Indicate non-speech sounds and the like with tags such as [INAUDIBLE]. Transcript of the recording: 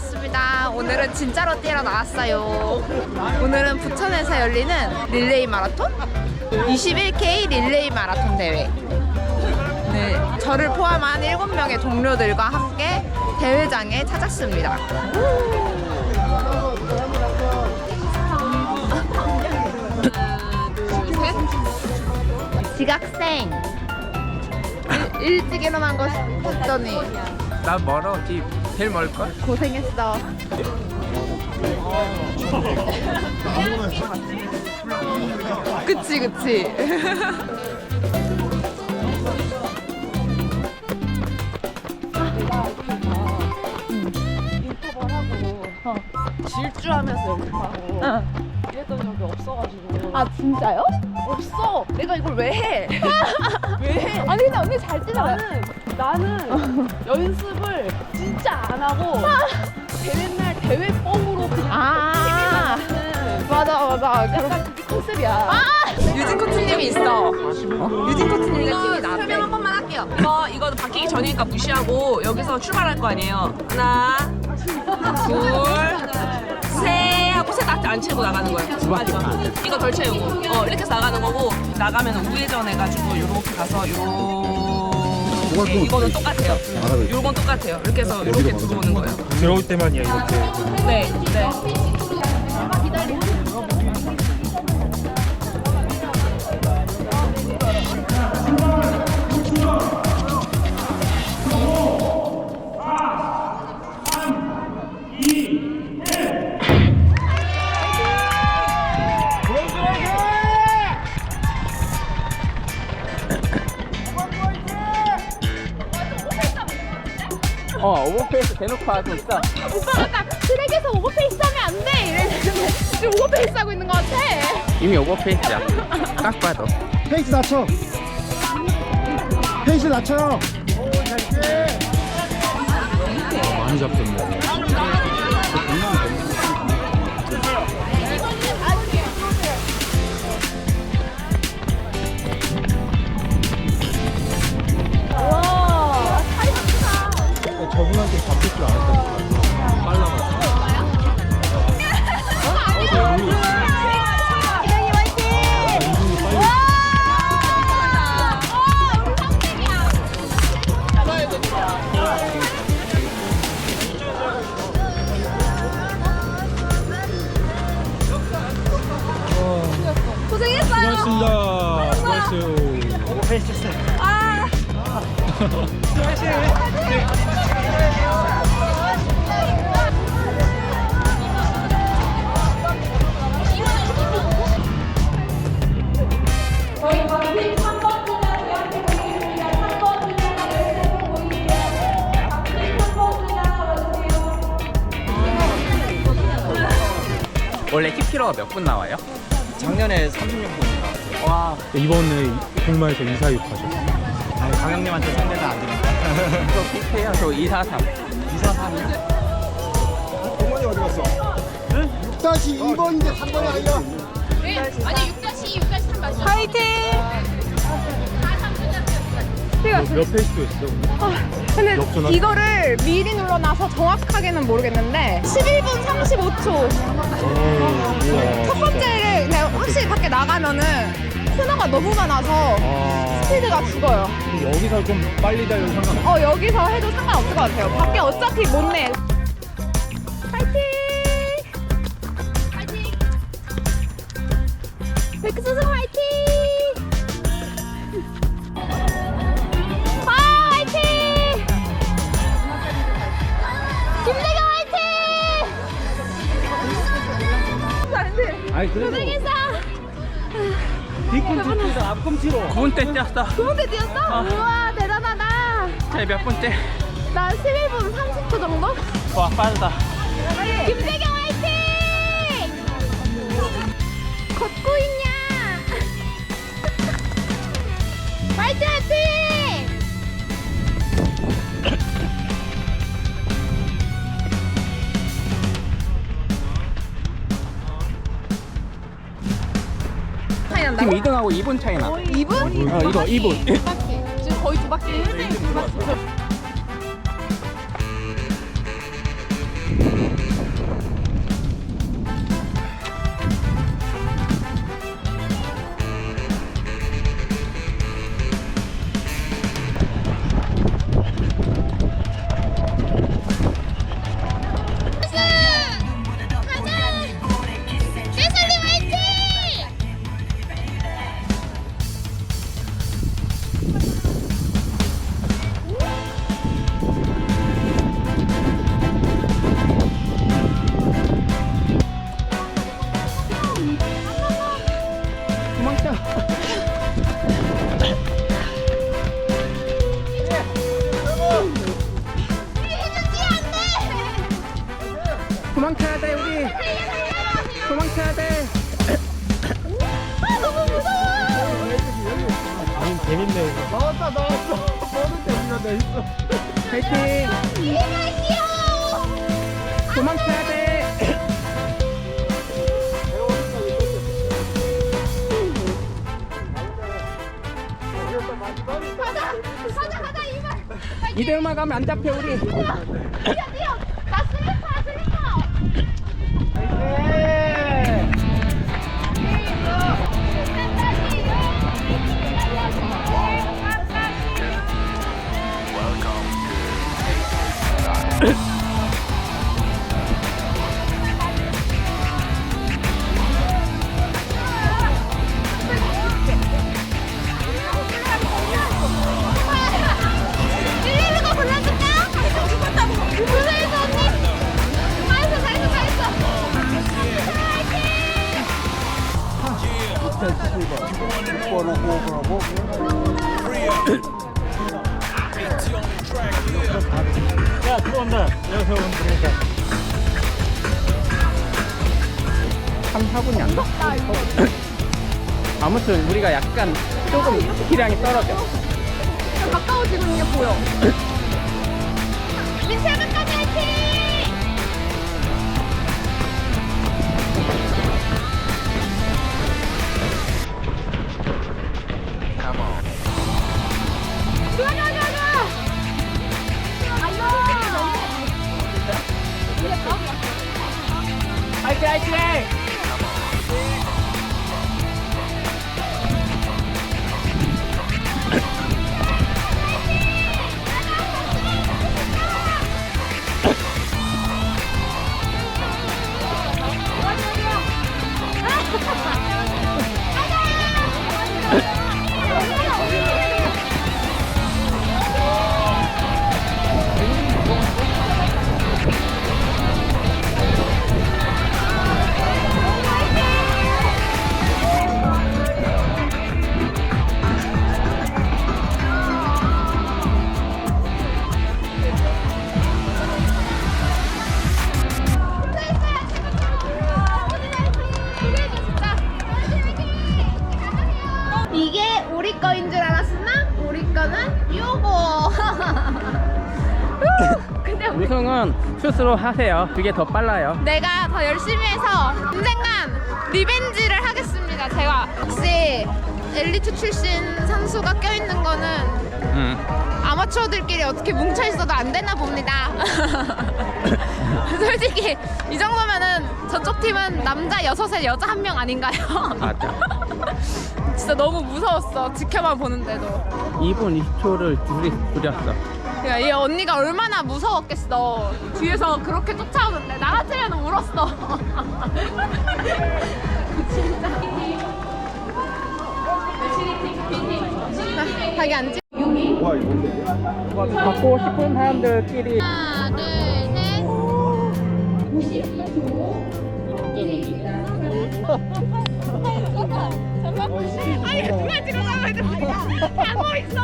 나왔습니다. 오늘은 진짜로 뛰러 나왔어요. 오늘은 부천에서 열리는 릴레이 마라톤? 21K 릴레이 마라톤 대회. 네, 저를 포함한 7명의 동료들과 함께 대회장에 찾았습니다. 지각생. 일- 일찍 일어난 거 싶었더니 나 멀어 집 제일 멀걸? 고생했어. 그치 그치. 질주하면서 연습하고 이랬던 적이 없어가지고 아 진짜요? 없어 내가 이걸 왜 해? [LAUGHS] 왜 해? 아니 근데 언니 잘 뛰잖아요. 나는 나는 연습을 진짜 안 하고 대회날 대회 뻥으로 그냥 아 맞아 맞아. 약간 그게 컨셉이야 유진 코치님이 있어. 유진 코치님과 팀이 나한테. 설명 한 번만 할게요 이거 이거 바뀌기 전이니까 무시하고 여기서 출발할 거 아니에요 하나 둘 셋 하고 셋안 채고 나가는 거예요 맞죠? 이거 덜 채우고 어 이렇게 해서 나가는 거고 나가면 우회전 해가지고 요렇게 가서 요렇게 이거는 똑같아요. 요건 똑같아요. 이렇게 해서 이렇게 들어오는 거예요. 들어올 때만이야 이렇게. 네, 네. 어 오버페이스 대놓고 하고 있어 오빠 아까 트랙에서 오버페이스 하면 안 돼! 이랬는데 지금 오버페이스 하고 있는 것 같아. 이미 오버페이스야 딱 봐도 페이스 낮춰. 페이스 낮춰요. 많이 잡혔네 원래 10km가 몇 분 나와요? 작년에 36분 나왔어요. 와. 이번에 공마에서 이사육 하죠. 아니, 강영님한테 상대가 안 되니까. 저 비슷해요 저243 동원이 어디 갔어? 6-2번인데 3번이 아니야. 화이팅! 몇 페이스였어 근데 역전하네. 이거를 미리 눌러놔서 정확하게는 모르겠는데 11분 35초. 첫 번째를 그냥 확실히 밖에 나가면은 코너가 너무 많아서 아 스피드가 죽어요 여기서 좀 빨리 달려도 상관없어 어 여기서 해도 상관없을 것 같아요 밖에 어차피 못 내. 파이팅! 파이팅! 백수승 화이팅! 아 화이팅! 김대경! 아니 그래도 고생했어! 뒤꿈치 앞꿈치로 9분대 뛰었어 좋은데 뛰었어? 우와 대단하다! 제일 몇 분대? 난 11분 30초 정도? 와 빠르다 2등하고 2분 차이 나 2분? 어, 이거 2분. 지금 거의 두 바퀴. 두 바퀴 재밌네 이거 나왔다 나왔어. 너는 재미가 내 있어. 파이팅. 도망쳐야 돼 가자 가자 가자 이발. 이대로만 가면 안 잡혀 우리 뛰어 뛰어. 나 슬리퍼야 슬리퍼. 일일이가 골라줄까? 무서워서 언니. 잘했어 잘했어 잘했어. 야 들어온다 3, 4분이 안 돼? [LAUGHS] 아무튼 우리가 약간 조금 기량이 떨어져 가까워지고 있는 게 보여. [LAUGHS] 민세븐까지 화이팅! [LAUGHS] 근데 우리 우승은 스스로 하세요 그게 더 빨라요 내가 더 열심히 해서 언젠간 리벤지를 하겠습니다. 제가 혹시 엘리트 출신 선수가 껴있는 거는 응. 아마추어들끼리 어떻게 뭉쳐 있어도 안 되나 봅니다. [LAUGHS] 솔직히 이 정도면은 저쪽 팀은 남자 여섯에 여자 한 명 아닌가요? 맞아 [LAUGHS] 진짜 너무 무서웠어. 지켜만 보는데도. 2분 20초를 둘이 부렸어 그러니까 이 언니가 얼마나 무서웠겠어. 뒤에서 그렇게 쫓아오는데 나 같으면 울었어. 진짜. [LAUGHS] 자, 자기 앉지. 와 이거? 받고 싶은 사람들끼리 하나, 둘, 셋. [LAUGHS] 아니, 누가 찍어가면 가고 있어.